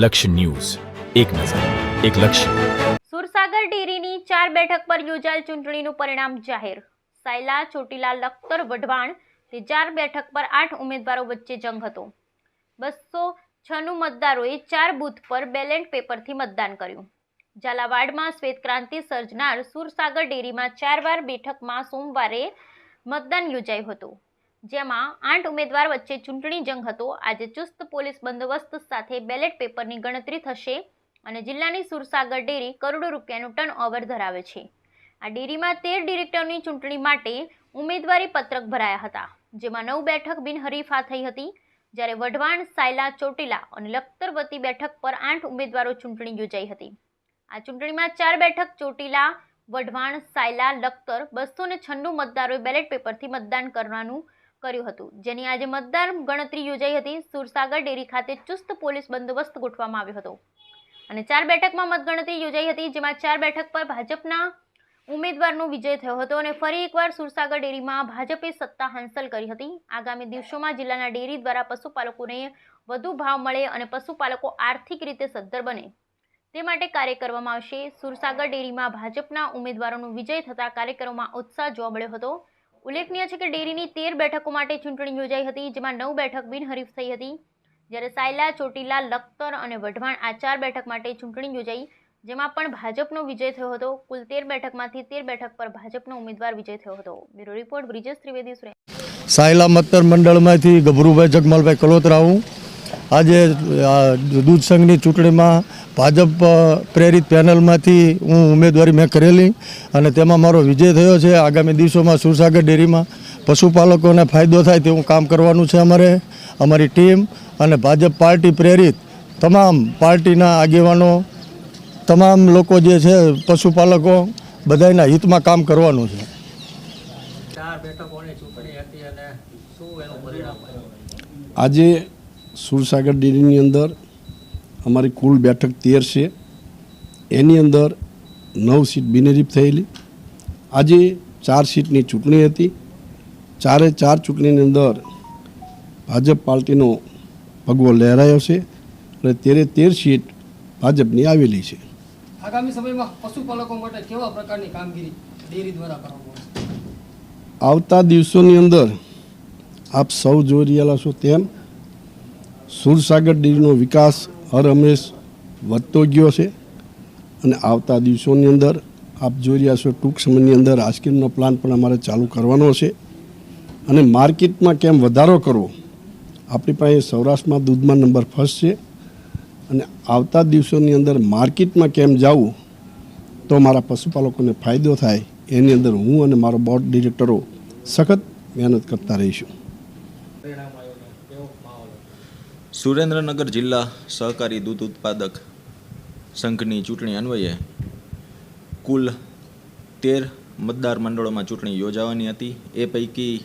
લક્ષ્ય ન્યૂઝ. એક નજર, એક લક્ષ્ય. સુરસાગર ડેરીની ચાર બેઠક પર યોજાયેલ ચૂંટણીનું પરિણામ જાહેર. સાયલા, ચોટીલા, લખતર, વઢવાણ તે ચાર બેઠક પર આઠ ઉમેદવારો વચ્ચે જંગ હતો. બસો છનું મતદારોએ ચાર બૂથ પર બેલેટ પેપરથી મતદાન કર્યું. ઝાલાવાડમાં શ્વેત ક્રાંતિ સર્જનાર સુરસાગર ડેરીમાં ચાર વાર બેઠકમાં સોમવારે મતદાન યોજાયું હતું. જેમાં આઠ ઉમેદવાર વચ્ચે ચૂંટણી જંગ હતો. આજે ચુસ્ત પોલીસ બંદોબસ્ત સાથે બેલેટ પેપરની ગણતરી થશે અને જિલ્લાની સુરસાગર ડેરી કરોડો રૂપિયાનું ટર્ન ઓવર ધરાવે છે. આ ડેરીમાં તેર ડિરેક્ટરની ચૂંટણી માટે ઉમેદવારી પત્રક ભરાયા હતા, જેમાં નવ બેઠક બિનહરીફા થઈ હતી. જ્યારે વઢવાણ, સાયલા, ચોટીલા અને લખતર વતી બેઠક પર આઠ ઉમેદવારો ચૂંટણી યોજાઈ હતી. આ ચૂંટણીમાં ચાર બેઠક ચોટીલા, વઢવાણ, સાયલા, લખતર બસો છન્નું મતદારોએ બેલેટ પેપરથી મતદાન કરવાનું કર્યું હતું. જેની આજે મતદાર ગણતરી યોજાઈ હતી. સુરસાગર ડેરી ખાતે ચુસ્ત પોલીસ બંદોબસ્ત ગોઠવવામાં આવ્યો હતો. અને ચાર બેઠકમાં મતગણતરી યોજાઈ હતી. જેમાં ચાર બેઠક પર ભાજપના ઉમેદવારનો વિજય થયો હતો અને ફરી એકવાર સુરસાગર ડેરીમાં ભાજપે સત્તા હાંસલ કરી હતી. આગામી દિવસોમાં જિલ્લાના ડેરી દ્વારા પશુપાલકોને વધુ ભાવ મળે અને પશુપાલકો આર્થિક રીતે સદ્ધર બને તે માટે કાર્ય કરવામાં આવશે. સુરસાગર ડેરીમાં ભાજપના ઉમેદવારોનો વિજય થતા કાર્યકરોમાં ઉત્સાહ જોવા મળ્યો હતો. ઉલ્લેખનીય છે કે ડેરીની તેર બેઠકો માટે ચૂંટણી યોજાઈ હતી, જેમાં નવ બેઠક બિનહરીફ થઈ હતી. જ્યારે સાયલા, ચોટીલા, લખતર અને વઢવાણ આ ચાર બેઠક માટે ચૂંટણી યોજાઈ, જેમાં પણ ભાજપનો વિજય થયો હતો. કુલ તેર બેઠકમાંથી તેર બેઠક પર ભાજપનો ઉમેદવાર વિજય થયો હતો. Bureau report, Brijesh Trivedi, Surendra. Sayla મતદાર મંડળમાંથી ગભરુભાઈ જગમલભાઈ કલોતરા હું આજે દૂધ સંઘની ચૂંટણીમાં ભાજપ પ્રેરિત પેનલમાંથી હું ઉમેદવારી મેં કરેલી અને તેમાં મારો વિજય થયો છે. આગામી દિવસોમાં સુરસાગર ડેરીમાં પશુપાલકોને ફાયદો થાય તેવું કામ કરવાનું છે અમારે અમારી ટીમ અને ભાજપ પાર્ટી પ્રેરિત તમામ પાર્ટીના આગેવાનો તમામ લોકો જે છે પશુપાલકો બધાના હિતમાં કામ કરવાનું છે. આજે સુરસાગર ડેરીની અંદર અમારી કુલ બેઠક તેર છે. એની અંદર નવ સીટ બિનહરીફ થયેલી. આજે ચાર સીટની ચૂંટણી હતી. ચારે ચાર ચૂંટણીની અંદર ભાજપ પાર્ટીનો ભગવો લહેરાયો છે અને તેરે તેર સીટ ભાજપની આવેલી છે. આગામી સમયમાં પશુપાલકો માટે કેવા પ્રકારની કામગીરી ડેરી દ્વારા કરવામાં આવતા દિવસોની અંદર આપ સૌ જોઈ રહેલા છો તેમ સુરસાગર ડેરીનો વિકાસ હર હંમેશ વધતો ગયો છે અને આવતા દિવસોની અંદર આપ જોઈ રહ્યા છો ટૂંક સમયની અંદર આઈસ્ક્રીમનો પ્લાન પણ અમારે ચાલુ કરવાનો છે. અને માર્કેટમાં કેમ વધારો કરવો? આપણી પાસે સૌરાષ્ટ્રમાં દૂધમાં નંબર ફર્સ્ટ છે. અને આવતા દિવસોની અંદર માર્કેટમાં કેમ જવું તો મારા પશુપાલકોને ફાયદો થાય, એની અંદર હું અને મારો બોર્ડ ડિરેક્ટરો સખત મહેનત કરતા રહીશું પરિણામ આવ્યું ને કેવો માહોલ હતો? સુરેન્દ્રનગર જિલ્લા સહકારી દૂધ ઉત્પાદક સંઘની ચૂંટણી અન્વયે કુલ તેર મતદાર મંડળોમાં ચૂંટણી યોજાવાની હતી. એ પૈકી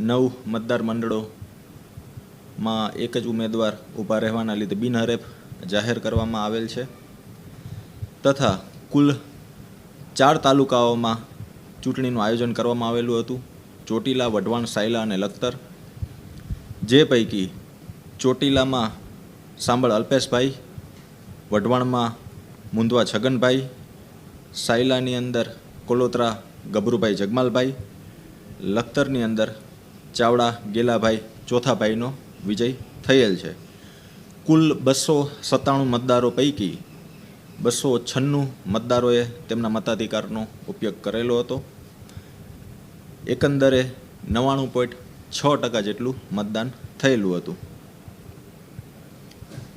નવ મતદાર મંડળોમાં એક જ ઉમેદવાર ઊભા રહેવાના લીધે બિનહરેફ જાહેર કરવામાં આવેલ છે. તથા કુલ ચાર તાલુકાઓમાં ચૂંટણીનું આયોજન કરવામાં આવેલું હતું. ચોટીલા, વઢવાણ, સાયલા અને લખતર. જે પૈકી ચોટીલામાં સાંભળ અલ્પેશભાઈ, વઢવાણમાં મુંદવા છગનભાઈ, સાયલાની અંદર કોલોત્રા ગભરુભાઈ જગમાલભાઈ, લખતરની અંદર ચાવડા ગેલાભાઈ ચોથાભાઈનો વિજય થયેલ છે. કુલ બસો સત્તાણું મતદારો પૈકી બસો છન્નું મતદારોએ તેમના મતાધિકારનો ઉપયોગ કરેલો હતો. એકંદરે નવ્વાણું પોઈન્ટ છ ટકા જેટલું મતદાન થયેલું હતું.